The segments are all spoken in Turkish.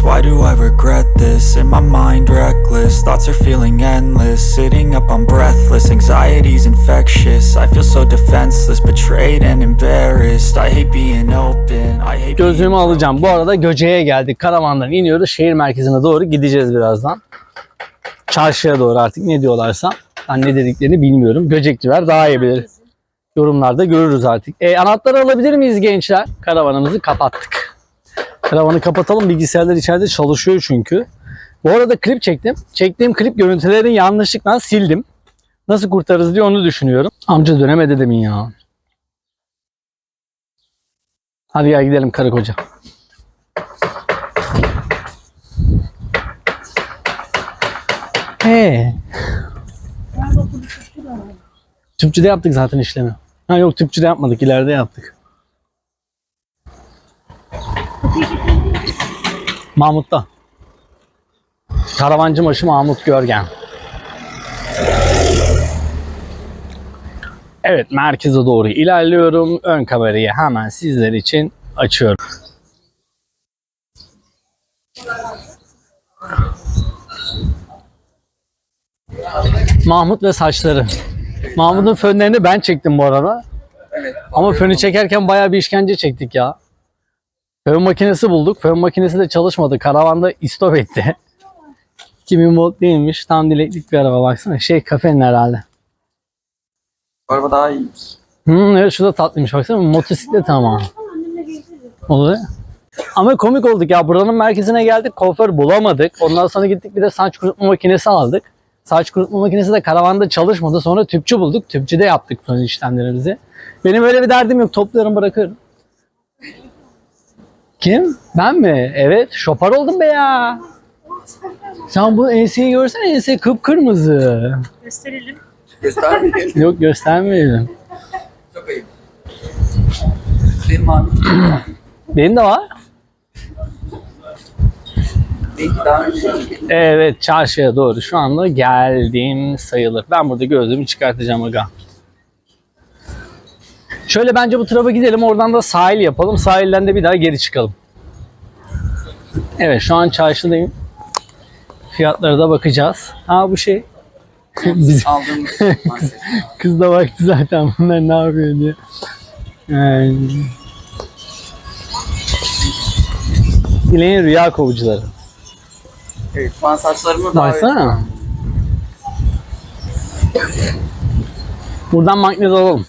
this? Why do I regret this? In my mind reckless, thoughts are feeling endless Sitting up I'm breathless, anxiety's infectious I feel so defenseless, betrayed and embarrassed I hate being open, I hate being Gözlüğümü alacağım. Bu arada Göce'ye geldik. Karavandan iniyoruz. Şehir merkezine doğru gideceğiz birazdan. Çarşıya doğru artık ne diyorlarsa. Ben ne dediklerini bilmiyorum. Göcekçiler daha iyi bilir. Yorumlarda görürüz artık. E, anahtarı alabilir miyiz gençler? Karavanımızı kapattık. Karavanı kapatalım. Bilgisayarlar içeride çalışıyor çünkü. Bu arada klip çektim. Çektiğim klip görüntülerini yanlışlıkla sildim. Nasıl kurtarırız diye onu düşünüyorum. Amca dönemedi demin ya. Hadi gel gidelim karı koca. He. Tüpçüde yaptık zaten işlemi. Ha yok tüpçüde yapmadık ileride yaptık. Mahmut'ta. Karavancı başı Mahmut Görgen. Evet merkeze doğru ilerliyorum. Ön kamerayı hemen sizler için açıyorum. Mahmut ve saçları. Mahmut'un fönlerini ben çektim bu arada. Ama fönü çekerken bayağı bir işkence çektik ya. Fön makinesi bulduk. Fön makinesi de çalışmadı. Karavanda istop etti. 2000 volt değilmiş. Tam dileklik bir araba baksana. Şey kafenin herhalde. Araba daha iyi. Hmm, evet şu da tatlıymış baksana motosiklet ama. Olur. Ama komik olduk ya buranın merkezine geldik kuaför bulamadık. Ondan sonra gittik bir de saç kurutma makinesi aldık. Saç kurutma makinesi de karavanda çalışmadı. Sonra tüpçü bulduk. Tüpçüde yaptık sonra işlemlerimizi. Benim öyle bir derdim yok. Topluyorum bırakıyorum. Kim? Ben mi? Evet. Şopar oldum be ya. Sen bu enseyi görsene ense kıpkırmızı. Gösterelim. Göstermeyelim. Yok göstermeyelim. Çok ayıp. Benim abi. Benim de var. Belki daha önce. Evet çarşıya doğru şu anda geldim sayılır. Ben burada gözlüğümü çıkartacağım aga. Şöyle bence bu tarafa gidelim oradan da sahil yapalım. Sahilden de bir daha geri çıkalım. Evet şu an çarşıdayım. Fiyatlara da bakacağız. Ha bu şey. Biz, maalesef. kız da baktı zaten bunlar ne yapıyor diye. Yani... Dileğin rüya kovucuları. Evet, an saçlarımı daha Baksana. Buradan magnet alalım.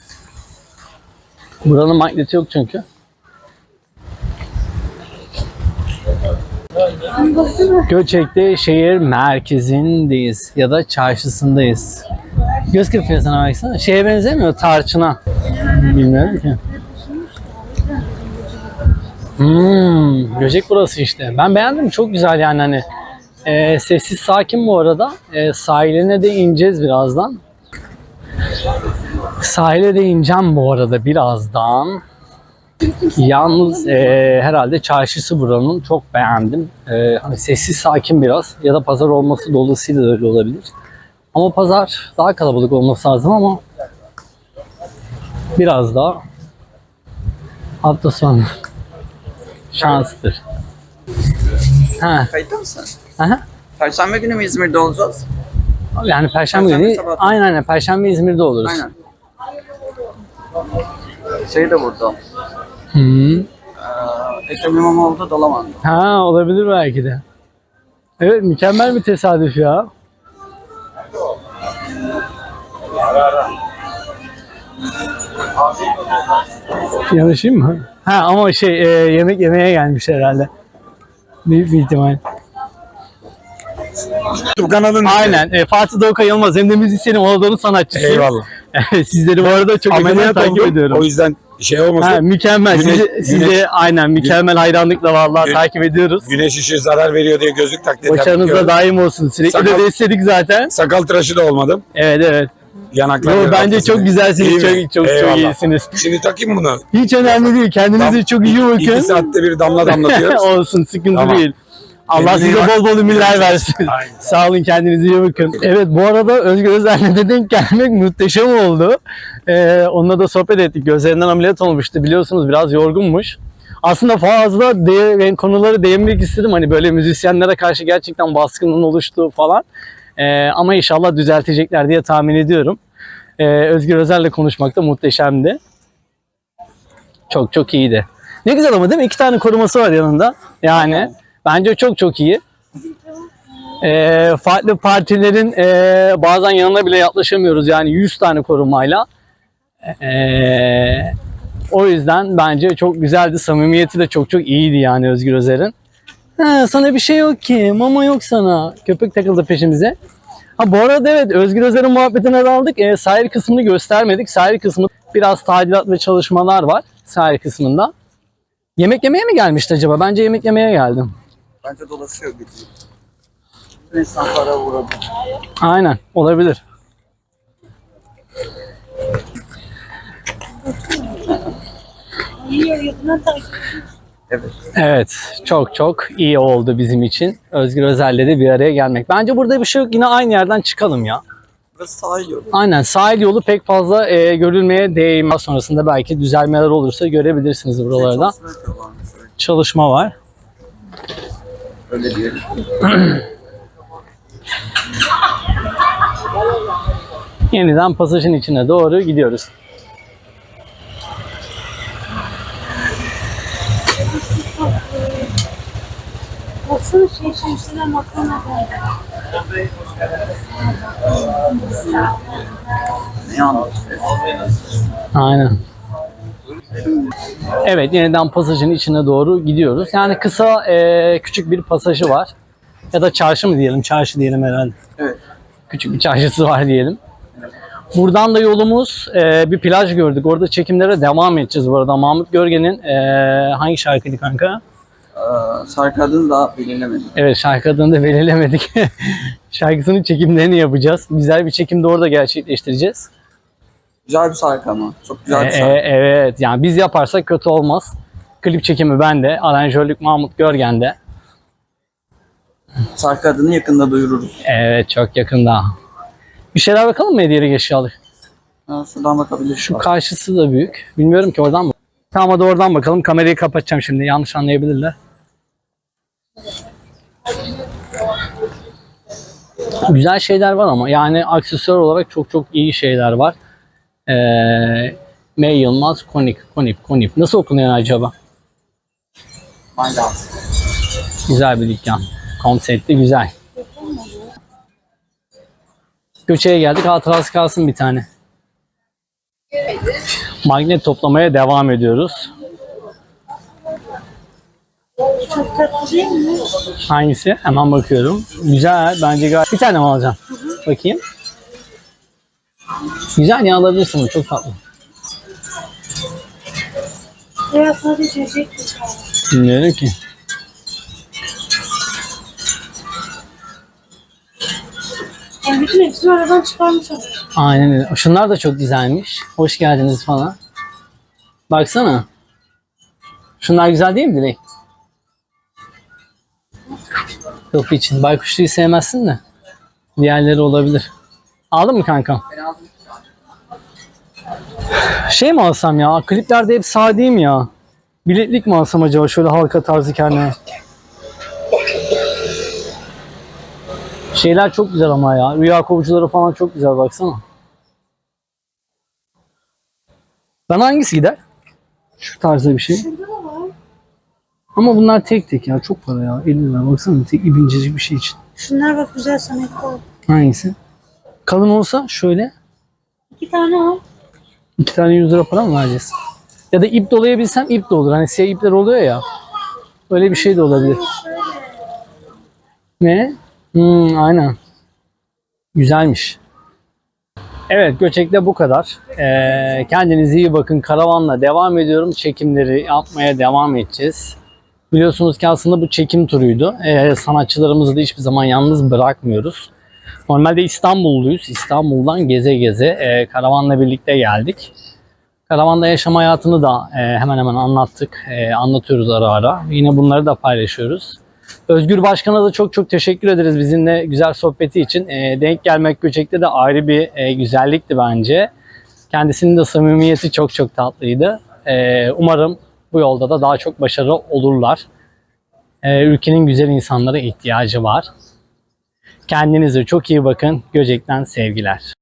Buranın magneti yok çünkü. Göçek'te şehir merkezindeyiz ya da çarşısındayız. Göz kırpıyor sana baksana. Şeye benzemiyor tarçına. Bilmiyorum ki. Hmm, Göcek burası işte. Ben beğendim. Çok güzel yani hani. Ee, sessiz sakin bu arada. Ee, sahiline de ineceğiz birazdan. Sahile de ineceğim bu arada birazdan. Yalnız e, herhalde çarşısı buranın çok beğendim. E, hani sessiz sakin biraz ya da pazar olması dolayısıyla da öyle olabilir. Ama pazar daha kalabalık olması lazım ama biraz daha hafta sonu şanstır. Ha, Kayıtta mısın? aha. Perşembe günü mü İzmir'de olacağız? Yani Perşembe Perşembe günü sabah. aynen aynen Perşembe İzmir'de oluruz. Aynen. Şey de burada. Hı. Ee, Ekrem İmamoğlu da Dalaman'da. Ha olabilir belki de. Evet mükemmel bir tesadüf ya. Yanaşayım mı? Ha ama şey e, yemek yemeye gelmiş herhalde. Büyük bir ihtimal. YouTube kanalın Aynen. E, Fatih Doğukan Yılmaz hem de müzisyenim, Anadolu sanatçısıyım. Eyvallah. Sizleri bu arada çok Ameliyat takip oldum. ediyorum. O yüzden şey olmasın. Ha, mükemmel. Güneş- sizi, sizi güneş- aynen mükemmel hayranlıkla vallahi Güneş- takip ediyoruz. Güneş ışığı zarar veriyor diye gözlük taklit Başarınız da yapıyorum. daim olsun. Sürekli Sakal- de istedik zaten. Sakal tıraşı da olmadım. Evet evet. Yanaklar Yo, bence çok güzelsiniz. İyi? Çok çok çok iyisiniz. Şimdi takayım bunu. Hiç önemli değil. Kendinize Tam çok iyi bakın. İki saatte bir damla damlatıyoruz. olsun sıkıntı Tamam. değil. Allah Kendine iyi size bak. bol bol ümürler versin. Aynen. Sağ olun kendinize iyi bakın. Evet bu arada Özgür Özel'le de denk gelmek muhteşem oldu. Ee, onunla da sohbet ettik. Gözlerinden ameliyat olmuştu biliyorsunuz biraz yorgunmuş. Aslında fazla de, konuları değinmek istedim. Hani böyle müzisyenlere karşı gerçekten baskının oluştuğu falan. Ee, ama inşallah düzeltecekler diye tahmin ediyorum. Ee, Özgür Özel'le konuşmak da muhteşemdi. Çok çok iyiydi. Ne güzel ama değil mi? İki tane koruması var yanında. Yani bence çok çok iyi. Ee, farklı partilerin ee, bazen yanına bile yaklaşamıyoruz. Yani 100 tane korumayla. Ee, o yüzden bence çok güzeldi. Samimiyeti de çok çok iyiydi yani Özgür Özer'in. Sana bir şey yok ki. Mama yok sana. Köpek takıldı peşimize. Ha bu arada evet Özgür Özer'in muhabbetine daldık. Ee, sahil kısmını göstermedik. Sahil kısmı biraz tadilat ve çalışmalar var sahil kısmında. Yemek yemeye mi gelmişti acaba? Bence yemek yemeye geldim. Bence dolaşıyor gidiyor. Bütün esnaflara uğradı. Aynen olabilir. Evet. Evet çok çok iyi oldu bizim için. Özgür Özel'le de bir araya gelmek. Bence burada bir şey yok. Yine aynı yerden çıkalım ya. Burası sahil yolu. Aynen sahil yolu pek fazla e, görülmeye değmez. Sonrasında belki düzelmeler olursa görebilirsiniz buralarda. Çalışma yapıyorlarmış, öyle- Çalışma var. Öyle diyelim. Yeniden pasajın içine doğru gidiyoruz. Baksana şey şemsiyeler makarna geldi. Ne anlatıyor? Aynen. Evet yeniden pasajın içine doğru gidiyoruz. Yani kısa e, küçük bir pasajı var. Ya da çarşı mı diyelim? Çarşı diyelim herhalde. Evet. Küçük bir çarşısı var diyelim. Buradan da yolumuz e, bir plaj gördük. Orada çekimlere devam edeceğiz bu arada. Mahmut Görgen'in e, hangi şarkıydı kanka? Ee, şarkı adını da belirlemedim. Evet şarkı adını da belirlemedik. Şarkısının çekimlerini yapacağız. Güzel bir çekim de orada gerçekleştireceğiz. Güzel bir şarkı ama. Çok güzel bir E, şarkı. e, evet yani biz yaparsak kötü olmaz. Klip çekimi bende, aranjörlük Mahmut Görgen'de. Şarkı adını yakında duyururuz. Evet çok yakında. Bir şeyler bakalım mı hediyelik eşyalık? Ha, şuradan bakabiliriz. Şu karşısı da büyük. Bilmiyorum ki oradan mı? Tamam hadi oradan bakalım. Kamerayı kapatacağım şimdi. Yanlış anlayabilirler. Güzel şeyler var ama yani aksesuar olarak çok çok iyi şeyler var. Ee, May Yılmaz Konik, Konip, Konip. Nasıl okunuyor acaba? Güzel bir dükkan. Konsepti güzel. Göçe'ye geldik. Hatırası kalsın bir tane. Magnet toplamaya devam ediyoruz. Çok tatlı değil mi? Hangisi? Hemen bakıyorum. Güzel. Bence gayet... Bir tane mi alacağım? Bakayım. Güzel ya alabilirsin bunu. Çok tatlı. Veya sadece mi kaldı? Bilmiyorum ki. Yani bütün hepsini aradan çıkarmış. Aynen öyle. Şunlar da çok güzelmiş. Hoş geldiniz falan. Baksana. Şunlar güzel değil mi Dilek? Yok için. Baykuşluyu sevmezsin de. Diğerleri olabilir. Aldın mı kankam? Şey mi alsam ya? Kliplerde hep mi ya? Bileklik mi alsam acaba şöyle halka tarzı kendime? Şeyler çok güzel ama ya. Rüya kovucuları falan çok güzel baksana. Bana hangisi gider? Şu tarzda bir şey. Ama bunlar tek tek ya. Çok para ya. 50 lira. Baksana tek ibincecik bir şey için. Şunlar bak güzel sanatlar. Hangisi? Kalın olsa şöyle İki tane al. İki tane 100 lira para mı vereceğiz? Ya da ip dolayabilsem ip de olur. Hani siyah ipler oluyor ya. Öyle bir şey de olabilir. Ne? Hmm, aynen. Güzelmiş. Evet Göçek'te bu kadar. Ee, kendinize iyi bakın. Karavanla devam ediyorum. Çekimleri yapmaya devam edeceğiz. Biliyorsunuz ki aslında bu çekim turuydu. Ee, sanatçılarımızı da hiçbir zaman yalnız bırakmıyoruz. Normalde İstanbulluyuz. İstanbul'dan geze geze e, karavanla birlikte geldik. Karavanda yaşam hayatını da e, hemen hemen anlattık. E, anlatıyoruz ara ara. Yine bunları da paylaşıyoruz. Özgür Başkan'a da çok çok teşekkür ederiz bizimle güzel sohbeti için. E, denk gelmek Göçek'te de ayrı bir e, güzellikti bence. Kendisinin de samimiyeti çok çok tatlıydı. E, umarım Bu yolda da daha çok başarılı olurlar. Ee, ülkenin güzel insanlara ihtiyacı var. Kendinize çok iyi bakın. Göcek'ten sevgiler.